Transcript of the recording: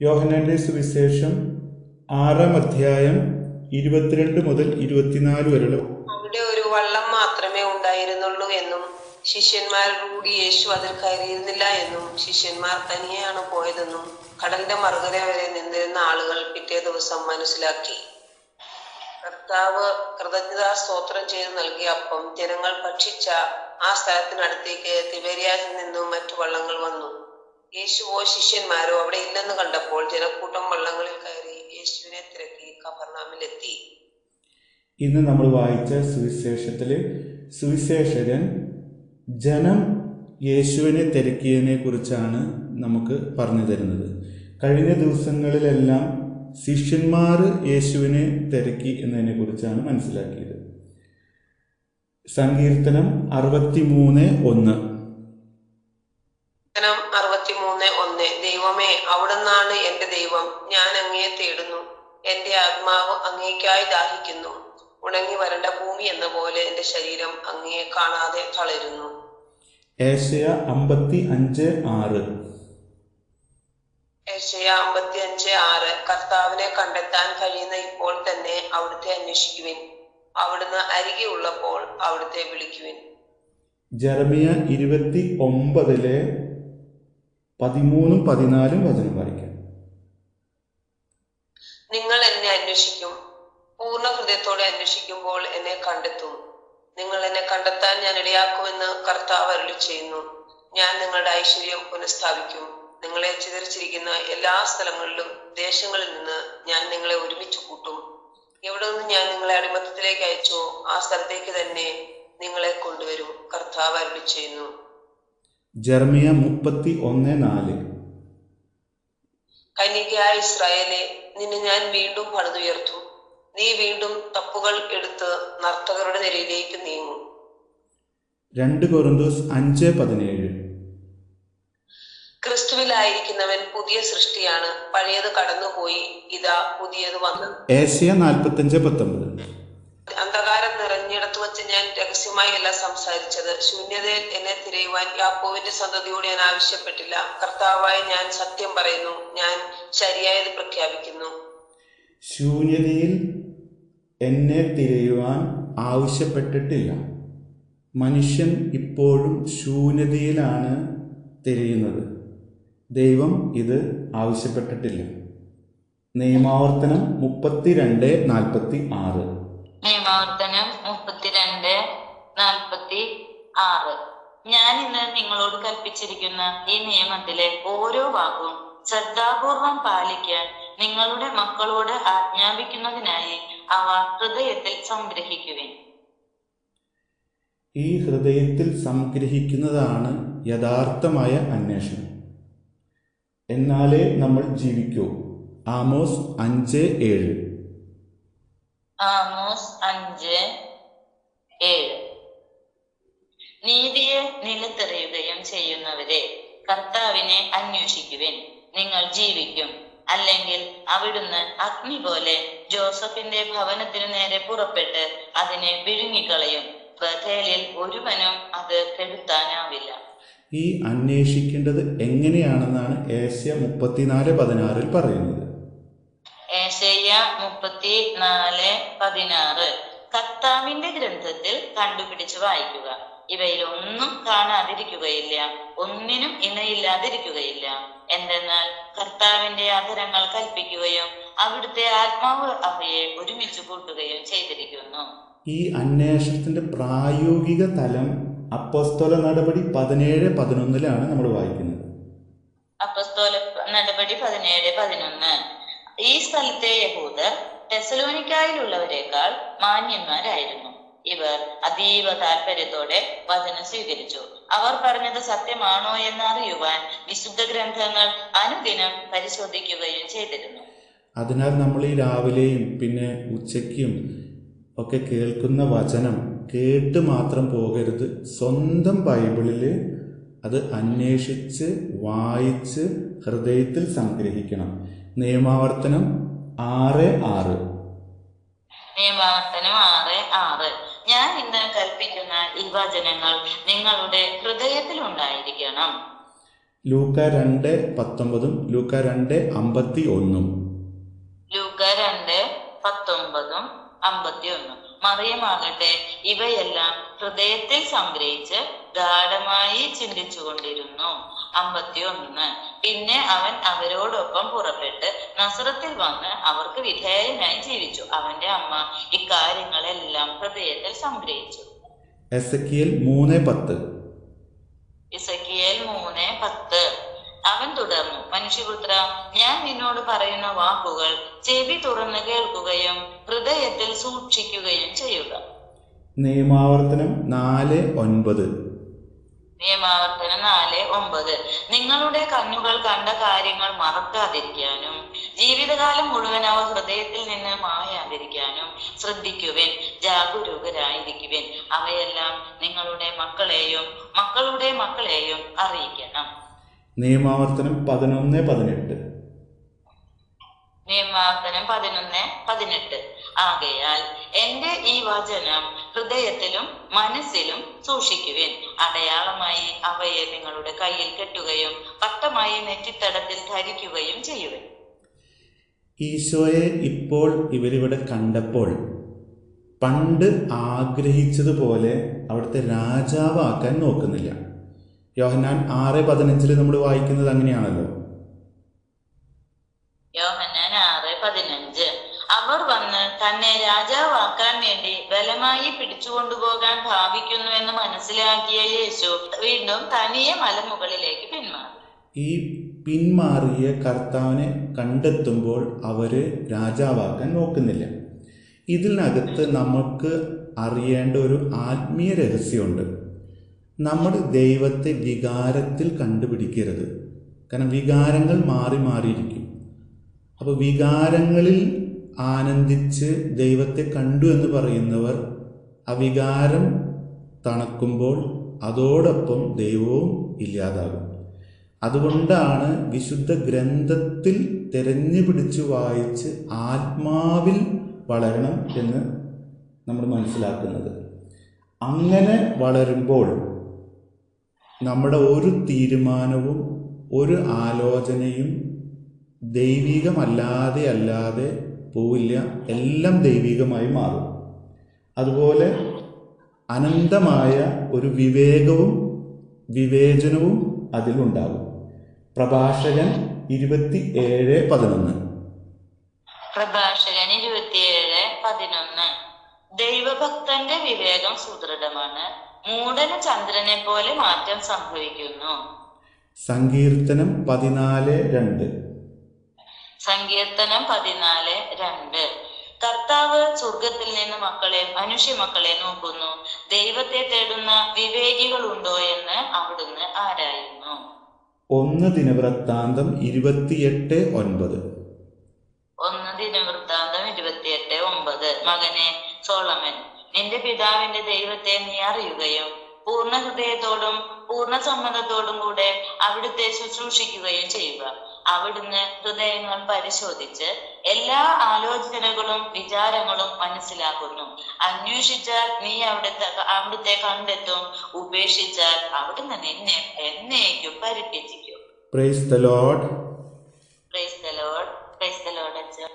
യോഹനാന്റെ സുവിശേഷം ആറാം അധ്യായം ഇരുപത്തിരണ്ട് മുതൽ ഇരുപത്തിനാല് വരെയുള്ള അവിടെ ഒരു വള്ളം മാത്രമേ ഉണ്ടായിരുന്നുള്ളൂ എന്നും ശിഷ്യന്മാരോടുകൂടി യേശു അതിൽ കയറിയിരുന്നില്ല എന്നും ശിഷ്യന്മാർ തനിയെയാണ് പോയതെന്നും കടലിന്റെ മറുകര വരെ നിന്നിരുന്ന ആളുകൾ പിറ്റേ ദിവസം മനസ്സിലാക്കി. കർത്താവ് കൃതജ്ഞതാ സ്തോത്രം ചെയ്ത് നൽകിയ അപ്പം ജനങ്ങൾ ഭക്ഷിച്ച ആ സ്ഥലത്തിനടുത്തേക്ക് തിബേരിയാസിൽ നിന്നും മറ്റു വള്ളങ്ങൾ വന്നു. യേശുവോ ശിഷ്യന്മാരോ അവിടെ ഇല്ലെന്ന് കണ്ടപ്പോൾ ജനക്കൂട്ടം വള്ളങ്ങളിൽ കയറി യേശുവിനെ തിരക്കി കബർനാമിലെത്തി. ഇന്ന് നമ്മൾ വായിച്ച സുവിശേഷത്തിൽ സുവിശേഷകൻ ജനം യേശുവിനെ തിരക്കിയതിനെ കുറിച്ചാണ് നമുക്ക് പറഞ്ഞു തരുന്നത്. കഴിഞ്ഞ ദിവസങ്ങളിലെല്ലാം ശിഷ്യന്മാർ യേശുവിനെ തിരക്കി എന്നതിനെ കുറിച്ചാണ് മനസ്സിലാക്കിയത്. സങ്കീർത്തനം അറുപത്തി മൂന്ന് ഒന്ന്. അവിടുന്നാണ് എന്റെ ദൈവം. ഞാൻ അങ്ങയെ തേടുന്നു. എന്റെ ആത്മാവ് അങ്ങേക്കായി ദാഹിക്കുന്നു. ഉണങ്ങി വരണ്ട ഭൂമി എന്ന പോലെ എന്റെ ശരീരം അങ്ങയെ കാണാതെ തളരുന്നു. ഏഷ്യ അമ്പത്തി അഞ്ച് ആറ്. ഏഷ്യ അമ്പത്തി അഞ്ച് ആറ്. കർത്താവിനെ കണ്ടെത്താൻ കഴിയുന്ന ഇപ്പോൾ തന്നെ അവിടുത്തെ അന്വേഷിക്കുവിൻ. അവിടുന്ന് അരികെ ഉള്ളപ്പോൾ അവിടുത്തെ വിളിക്കുവിൻ. ജർമിയ ഇരുപത്തി ഒമ്പതിലെ പതിമൂന്നും പതിനാലും വചനം വായിക്കാം. നിങ്ങൾ എന്നെ അന്വേഷിക്കും. പൂർണ ഹൃദയത്തോടെ അന്വേഷിക്കുമ്പോൾ എന്നെ കണ്ടെത്തും. നിങ്ങൾ എന്നെ കണ്ടെത്താൻ ഞാൻ ഇടയാക്കുമെന്ന് കർത്താവ് അരുളി ചെയ്യുന്നു. ഞാൻ നിങ്ങളുടെ ഐശ്വര്യം പുനഃസ്ഥാപിക്കും. നിങ്ങളെ ചിതറിച്ചിരിക്കുന്ന എല്ലാ സ്ഥലങ്ങളിലും ദേശങ്ങളിൽ നിന്ന് ഞാൻ നിങ്ങളെ ഒരുമിച്ച് കൂട്ടും. എവിടെ നിന്ന് ഞാൻ നിങ്ങളെ അടിമത്തത്തിലേക്ക് അയച്ചോ ആ സ്ഥലത്തേക്ക് തന്നെ നിങ്ങളെ കൊണ്ടുവരും. കർത്താവ് അരുളി ചെയ്യുന്നു. ജർമിയ മുപ്പത്തി ഒന്ന് നാല്. കന്യകയായ ഇസ്രായേലെ നിന്നെ ഞാൻ വീണ്ടും പണിതുയർത്തും നീ വീണ്ടും തപ്പുകൾ എടുത്ത് നർത്തകരുടെ നിരയിലേക്ക് നീങ്ങും. രണ്ട് കൊറിന്തോസ് അഞ്ച് പതിനേഴ്. ക്രിസ്തുവിലായിരിക്കുന്നവൻ പുതിയ സൃഷ്ടിയാണ് പഴയത് കടന്നുപോയി ഇതാ പുതിയത് വന്നു ഏഷ്യ നാൽപ്പത്തഞ്ച് പത്തൊമ്പത്. അന്ധകാരം നിറഞ്ഞിടത്ത് വെച്ച് ഞാൻ രഹസ്യമായി അല്ല സംസാരിച്ചത്. ശൂന്യതയിൽ എന്നെ തിരയുവാൻ യാക്കോവിന്റെ സന്തതിയോട് ഞാൻ ആവശ്യപ്പെട്ടില്ല. കർത്താവായി ഞാൻ സത്യം പറയുന്നു. ഞാൻ ശരിയായത് പ്രഖ്യാപിക്കുന്നു. ശൂന്യതയിൽ എന്നെ തിരയുവാൻ ആവശ്യപ്പെട്ടിട്ടില്ല. മനുഷ്യൻ ഇപ്പോഴും ശൂന്യതയിലാണ് തിരയുന്നത്. ദൈവം ഇത് ആവശ്യപ്പെട്ടിട്ടില്ല. നിയമാവർത്തനം മുപ്പത്തിരണ്ട് നാൽപ്പത്തി ആറ് നിയമാവർത്തനം മുപ്പത്തിരണ്ട് നാൽപ്പത്തി ആറ് ഞാൻ ഇന്ന് നിങ്ങളോട് കൽപ്പിച്ചിരിക്കുന്ന ഈ നിയമത്തിലെ ഓരോ വാക്കും ശ്രദ്ധാപൂർവം പാലിക്കാൻ നിങ്ങളുടെ മക്കളോട് ആജ്ഞാപിക്കുന്നതിനായി അവ ഹൃദയത്തിൽ സംഗ്രഹിക്കുവിൻ. ഈ ഹൃദയത്തിൽ സംഗ്രഹിക്കുന്നതാണ് യഥാർത്ഥമായ അന്വേഷണം. എന്നാലേ നമ്മൾ ജീവിക്കൂ. ആമോസ് അഞ്ച് ഏഴ്. ആമോസ് അഞ്ച് ഏഴ്. നീതിയെ നിലത്തെറിയുകയും ചെയ്യുന്നവരെ കർത്താവിനെ അന്വേഷിക്കുവിൻ. നിങ്ങൾ ജീവിക്കും. അല്ലെങ്കിൽ അവിടുന്ന് അഗ്നി പോലെ ജോസഫിന്റെ ഭവനത്തിനു നേരെ പുറപ്പെട്ട് അതിനെ വിഴുങ്ങിക്കളയും. ബഥേലിൽ ഒരുവനും അത് കെടുത്താനാവില്ല. ഈ അന്വേഷിക്കേണ്ടത് എങ്ങനെയാണെന്നാണ് ഏഷ്യ മുപ്പത്തിനാല് പതിനാറിൽ പറയുന്നത്. ഏശയ്യ മുപ്പത്തി നാല് പതിനാറ് കർത്താവിന്റെ ഗ്രന്ഥത്തിൽ കണ്ടുപിടിച്ച് വായിക്കുക. ഇവയിൽ ഒന്നും കാണാതിരിക്കുകയില്ല. ഒന്നിനും ഇണയില്ലാതിരിക്കുകയില്ല. എന്തെന്നാൽ കർത്താവിന്റെ അധരങ്ങൾ കൽപ്പിക്കുകയും അവിടുത്തെ ആത്മാവ് അവയെ ഒരുമിച്ച് കൂട്ടുകയും ചെയ്തിരിക്കുന്നു. ഈ അന്വേഷണത്തിന്റെ പ്രായോഗിക തലം അപ്പസ്തോല നടപടി പതിനേഴ് പതിനൊന്നിലാണ് നമ്മൾ വായിക്കുന്നത്. അപ്പസ്തോല നടപടി പതിനേഴ് പതിനൊന്ന്. ഈ സ്ഥലത്തെ യഹൂദർ ടെസലോനിക്കായിലുള്ളവരെക്കാൾ മാന്യന്മാരായിരുന്നു. ഇവർ അതീവ താല്പര്യത്തോടെ വചനം സ്വീകരിച്ചു. അവർ പറഞ്ഞത് സത്യമാണോ എന്ന് അറിയുവാൻ വിശുദ്ധ ഗ്രന്ഥങ്ങൾ അനുദിനം പരിശോധിക്കുകയും ചെയ്തിരുന്നു. അതിനാൽ നമ്മൾ ഈ രാവിലെയും പിന്നെ ഉച്ചയ്ക്കും ഒക്കെ കേൾക്കുന്ന വചനം കേട്ട് മാത്രം പോകരുത്. സ്വന്തം ബൈബിളിൽ അത് അന്വേഷിച്ച് വായിച്ച് ഹൃദയത്തിൽ സംഗ്രഹിക്കണം. നിയമാവർത്തനം ആറ് ആറ്. നിയമാവർത്തനം ആറ് ആറ്. ഞാൻ ഇന്ന് കൽപ്പിക്കുന്ന ഈ വചനങ്ങൾ നിങ്ങളുടെ ഹൃദയത്തിൽ ഉണ്ടായിരിക്കണം. ലൂക്ക രണ്ട് പത്തൊമ്പതും ലൂക്ക രണ്ട് അമ്പത്തി ഒന്നും. ലൂക്ക രണ്ട് പത്തൊമ്പതും അമ്പത്തി ഒന്നും മറിയമാകട്ടെ ഇവയെല്ലാം ഹൃദയത്തിൽ സംഗ്രഹിച്ച് ഗാഠമായി ചിന്തിച്ചുകൊണ്ടിരുന്നു. അമ്പത്തിയൊന്ന് പിന്നെ അവൻ അവരോടൊപ്പം പുറപ്പെട്ട് നസ്രത്തിൽ വന്ന് അവർക്ക് വിധേയനായി ജീവിച്ചു. അവന്റെ അമ്മ ഇക്കാര്യങ്ങളെല്ലാം ഹൃദയത്തിൽ സംഗ്രഹിച്ചു. എസക്കിയൽ മൂന്ന് പത്ത്. ഇസക്കിയേൽ മൂന്ന് പത്ത്. അവൻ തുടർന്നു മനുഷ്യപുത്ര ഞാൻ നിന്നോട് പറയുന്ന വാക്കുകൾ ചെവി തുറന്ന് കേൾക്കുകയും ഹൃദയത്തിൽ സൂക്ഷിക്കുകയും ചെയ്യുക. നിയമാവർത്തനം നാല് ഒൻപത്. നിയമാവർത്തനം നാല് ഒമ്പത്. നിങ്ങളുടെ കണ്ണുകൾ കണ്ട കാര്യങ്ങൾ മറക്കാതിരിക്കാനും ജീവിതകാലം മുഴുവൻ അവ ഹൃദയത്തിൽ നിന്ന് മായാതിരിക്കാനും ശ്രദ്ധിക്കുവിൻ ജാഗരൂകരായിരിക്കുവിൻ. അവയെല്ലാം നിങ്ങളുടെ മക്കളെയും മക്കളുടെ മക്കളെയും അറിയിക്കണം. നിയമാവർത്തനം പതിനൊന്ന് പതിനെട്ട്. നിയമാവർത്തനം പതിനൊന്ന് പതിനെട്ട്. ആകയാൽ എന്റെ ഈ വചനം ഹൃദയത്തിലും മനസ്സിലും സൂക്ഷിക്കുവിൻ. അടയാളമായി അവയെ നിങ്ങളുടെ കയ്യിൽ കെട്ടുകയും പട്ടമായി നെറ്റിത്തടത്തിൽ ധരിക്കുകയും ചെയ്യുവിൻ. ഈശോയെ ഇപ്പോൾ ഇവരിവിടെ കണ്ടപ്പോൾ പണ്ട് ആഗ്രഹിച്ചതുപോലെ അവിടുത്തെ രാജാവാക്കാൻ നോക്കുന്നില്ല. യോഹന്നാൻ ആറ് പതിനഞ്ചിൽ നമ്മൾ വായിക്കുന്നത് അങ്ങനെയാണല്ലോ. യോഹന്നാൻ ആറ് പതിനഞ്ച് അവർ വന്ന് തന്നെ രാജാവാക്കാൻ വേണ്ടി ബലമായി പിടിച്ചുകൊണ്ടുപോകാൻ ഭാവിക്കുന്നു എന്ന് മനസ്സിലാക്കിയ യേശു വീണ്ടും തനിയെ മലമുകളിലേക്ക് പിന്മാറി. ഈ പിന്മാറിയ കർത്താവിനെ കണ്ടെത്തുമ്പോൾ അവർ രാജാവാക്കാൻ നോക്കുന്നില്ല. ഇതിനകത്ത് നമുക്ക് അറിയേണ്ട ഒരു ആത്മീയ രഹസ്യമുണ്ട്. നമ്മൾ ദൈവത്തെ വികാരത്തിൽ കണ്ടുപിടിക്കരുത്. കാരണം വികാരങ്ങൾ മാറി മാറിയിരിക്കും. അപ്പോൾ വികാരങ്ങളിൽ ആനന്ദിച്ച് ദൈവത്തെ കണ്ടു എന്ന് പറയുന്നവർ തണക്കുമ്പോൾ തണുക്കുമ്പോൾ അതോടൊപ്പം ദൈവവും ഇല്ലാതാകും. അതുകൊണ്ടാണ് വിശുദ്ധ ഗ്രന്ഥത്തിൽ തിരഞ്ഞു പിടിച്ച് വായിച്ച് ആത്മാവിൽ വളരണം എന്ന് നമ്മൾ മനസ്സിലാക്കുന്നത്. അങ്ങനെ വളരുമ്പോൾ നമ്മുടെ ഒരു തീരുമാനവും ഒരു ആലോചനയും ദൈവികമല്ലാതെ അല്ലാതെ പോവില്ല എല്ലാം ദൈവികമായി മാറും. അതുപോലെ അനന്തമായ ഒരു വിവേകവും വിവേചനവും അതിലുണ്ടാകും. പ്രഭാഷകൻ ഇരുപത്തി ഏഴ് പതിനൊന്ന്. പ്രഭാഷകൻ ഇരുപത്തിയേഴ് പതിനൊന്ന്. ദൈവഭക്തന്റെ വിവേകം സുദൃഢമാണ്. മൂടന ചന്ദ്രനെ പോലെ മാറ്റം സംഭവിക്കുന്നു. സങ്കീർത്തനം പതിനാല് രണ്ട്. സങ്കീർത്തനം പതിനാല് രണ്ട്. കർത്താവ് സ്വർഗത്തിൽ നിന്ന് മക്കളെ മനുഷ്യ മക്കളെ നോക്കുന്നു. ദൈവത്തെ തേടുന്ന വിവേകികൾ ഉണ്ടോ എന്ന് അവിടുന്ന് ആരായുന്നു? ഒന്ന് ദിനവൃത്താന്തം ഇരുപത്തിയെട്ട് ഒൻപത്. ഒന്ന് ദിനവൃത്താന്തം ഇരുപത്തിയെട്ട് ഒമ്പത് മകനെ സോളമൻ നിന്റെ പിതാവിന്റെ ദൈവത്തെ നീ അറിയുകയും പൂർണ ഹൃദയത്തോടും പൂർണ സമ്മതത്തോടും കൂടെ അവിടുത്തെ ശുശ്രൂഷിക്കുകയും ചെയ്യുക. അവിടുന്ന് ഹൃദയങ്ങൾ പരിശോധിച്ച് എല്ലാ ആലോചനകളും വിചാരങ്ങളും മനസ്സിലാക്കുന്നു. അന്വേഷിച്ചാൽ നീ അവിടുത്തെ അവിടുത്തെ കണ്ടെത്തും. ഉപേക്ഷിച്ചാൽ അവിടുന്ന് നിന്നെ എന്നേക്കും പരിപ്പിച്ചിരിക്കും പ്രൈസ് ദ ലോഡ്